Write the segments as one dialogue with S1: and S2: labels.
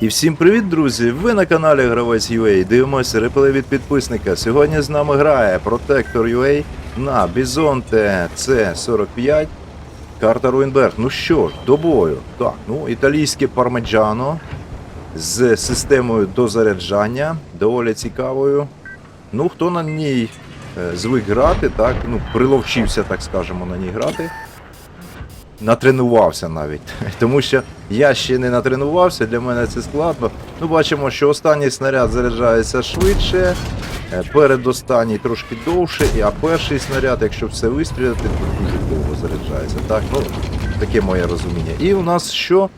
S1: І всім привіт, друзі! Ви на каналі Гравець UA. Дивимося реплей від підписника. Сьогодні з нами грає Protector UA на Бізонте C45. Карта Руїнберг. Ну що ж, до бою. Так, ну італійське пармеджано з системою дозаряджання, доволі цікавою. Ну, хто на ній е, звик грати, так, ну, приловчився, так скажемо, на ній грати. Натренувався навіть. Тому що я ще не натренувався, для мене це складно. Ну, бачимо, що останній снаряд заряджається швидше, е, передостанній трошки довше, а перший снаряд, якщо все вистріляти, то дуже довго заряджається. Так, ну, таке моє розуміння. І у нас що?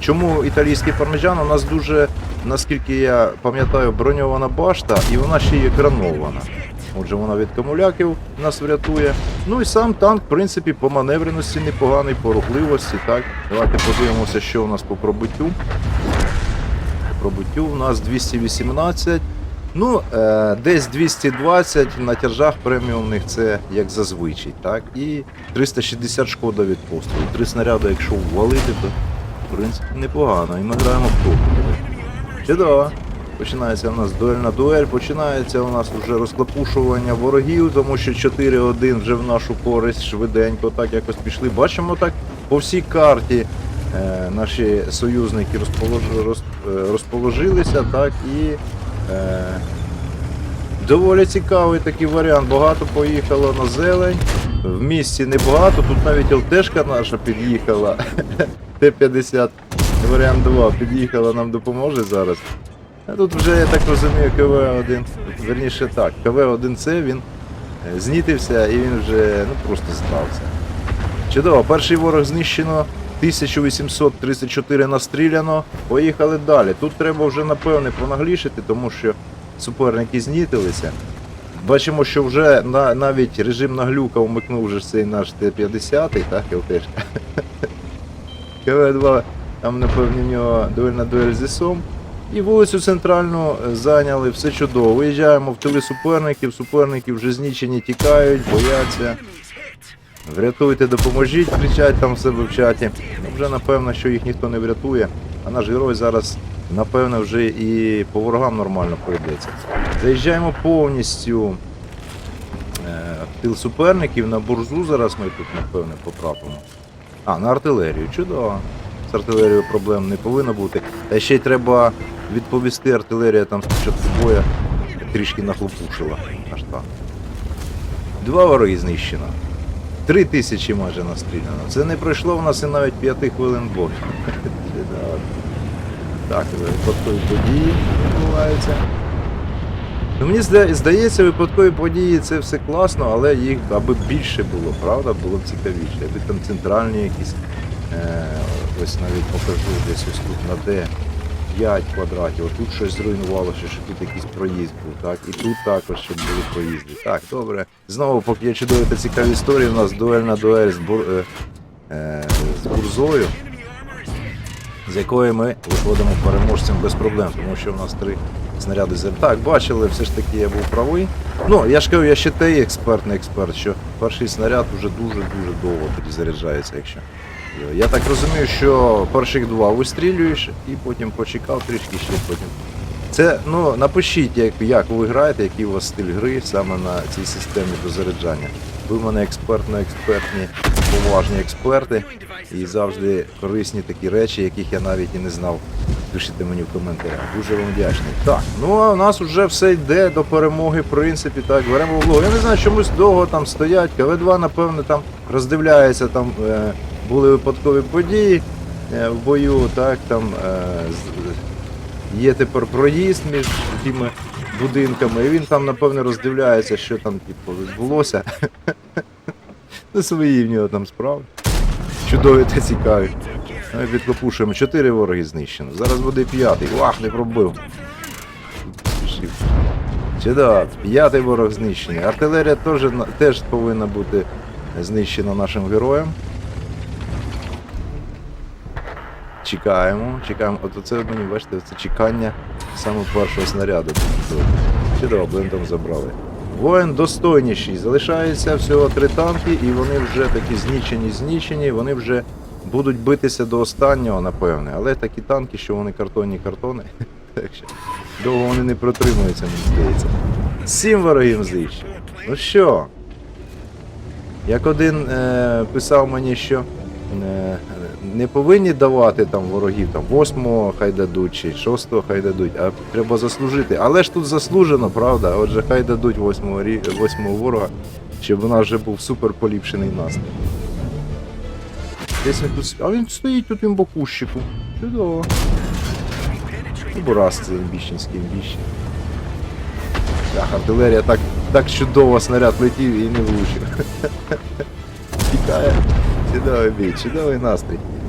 S1: Чому італійський пармеджан? У нас дуже, наскільки я пам'ятаю, броньована башта, і вона ще й екранована. Отже, вона від камуляків нас врятує. Ну і сам танк, в принципі, по маневреності непоганий, по рухливості. Так, давайте подивимося, що у нас по пробиттю. Пробиттю у нас 218. Ну, е, десь 220 на тяжах преміумних це як зазвичай, так? І 360 шкода від пострілу. Три снаряди, якщо ввалити, то в принципі непогано. І ми граємо в топ. Чудово. Починається у нас дуельна дуель, починається у нас вже розклапушування ворогів, тому що 4-1 вже в нашу користь швиденько так якось пішли. Бачимо так по всій карті е, наші союзники розполож... роз... е, розположилися, так і е, доволі цікавий такий варіант. Багато поїхало на зелень. В місті небагато, тут навіть ЛТшка наша під'їхала. Т-50 варіант 2 під'їхала, нам допоможе зараз. Тут вже, я так розумію, КВ-1. Верніше так, КВ-1С він е, знітився і він вже ну, просто здався. Чудово, перший ворог знищено, 1834 настріляно. Поїхали далі. Тут треба вже напевне понаглішити, тому що суперники знітилися. Бачимо, що вже на, навіть режим наглюка вмикнув вже цей наш Т-50, так, ЛТшка. КВ-2, там, напевно, в нього дуельна дуель з ІСом. І вулицю центральну е, зайняли, все чудово. Виїжджаємо в тили суперників, суперники вже знічені, тікають, бояться. Врятуйте, допоможіть, кричать там в себе в чаті. Ну, вже напевно, що їх ніхто не врятує. А наш герой зараз, напевно, вже і по ворогам нормально пройдеться. Заїжджаємо повністю е, в тил суперників на бурзу. Зараз ми тут, напевне, потрапимо. А, на артилерію. Чудово. З артилерією проблем не повинно бути. Та ще й треба відповісти, артилерія там спочатку боя трішки нахлопушила. Аж так. Два вороги знищено. Три тисячі майже настріляно. Це не пройшло в нас і навіть п'яти хвилин бою. Так, випадкові події відбуваються. Ну, мені здається, випадкові події це все класно, але їх аби більше було, правда, було б цікавіше. Аби там центральні якісь. Е, ось навіть покажу десь ось тут на Д 5 квадратів. Отут щось зруйнувалося, що тут якийсь проїзд був, так? І тут також щоб були проїзди. Так, добре. Знову, поки є чудові та цікаві історії, у нас дуельна дуель з, бур, е, е, з бурзою з якої ми виходимо переможцем без проблем, тому що в нас три снаряди з Так, бачили, все ж таки я був правий. Ну, я ж кажу, я ще той експерт, не експерт, що перший снаряд вже дуже-дуже довго тоді заряджається, якщо. Я так розумію, що перших два вистрілюєш і потім почекав трішки ще потім. Це, ну, напишіть, як, як ви граєте, який у вас стиль гри саме на цій системі до заряджання. Ви в мене експертно-експертні, поважні експерти і завжди корисні такі речі, яких я навіть і не знав. Пишіть мені в коментарях. Дуже вам вдячний. Так, ну а у нас вже все йде до перемоги, в принципі, так, беремо влогу. Я не знаю, чомусь довго там стоять. КВ-2, напевно, там роздивляється, там е, були випадкові події е, в бою, так, там е, є тепер проїзд між тими будинками, і він там, напевне, роздивляється, що там типу, відбулося. Ну, свої в нього там справи. Чудові та цікаві. Ми підкопушуємо. Чотири вороги знищено. Зараз буде п'ятий. Вах, не пробив. Чудово, п'ятий ворог знищений. Артилерія теж, теж повинна бути знищена нашим героєм. Чекаємо, чекаємо. От оце мені бачите, це чекання саме першого снаряду. Чудово, блинтом забрали. Воїн достойніший. Залишається всього три танки, і вони вже такі знічені, знічені, вони вже будуть битися до останнього, напевне. Але такі танки, що вони картонні картони. Так що довго вони не протримуються, мені здається. Сім ворогів знищено. Ну що? Як один е, писав мені, що е, не повинні давати там ворогів, там восьмого хай дадуть, чи шостого хай дадуть, а треба заслужити. Але ж тут заслужено, правда? Отже, хай дадуть восьмого, рі- восьмого ворога, щоб у нас вже був супер поліпшений настрій. Десь він тут. А він стоїть тут імбокущику. Чудово. І Бурас це імбіщенський імбіщик. Так, артилерія так, так чудово снаряд летів і не влучив. Тікає. Чудовий бій, чудовий настрій.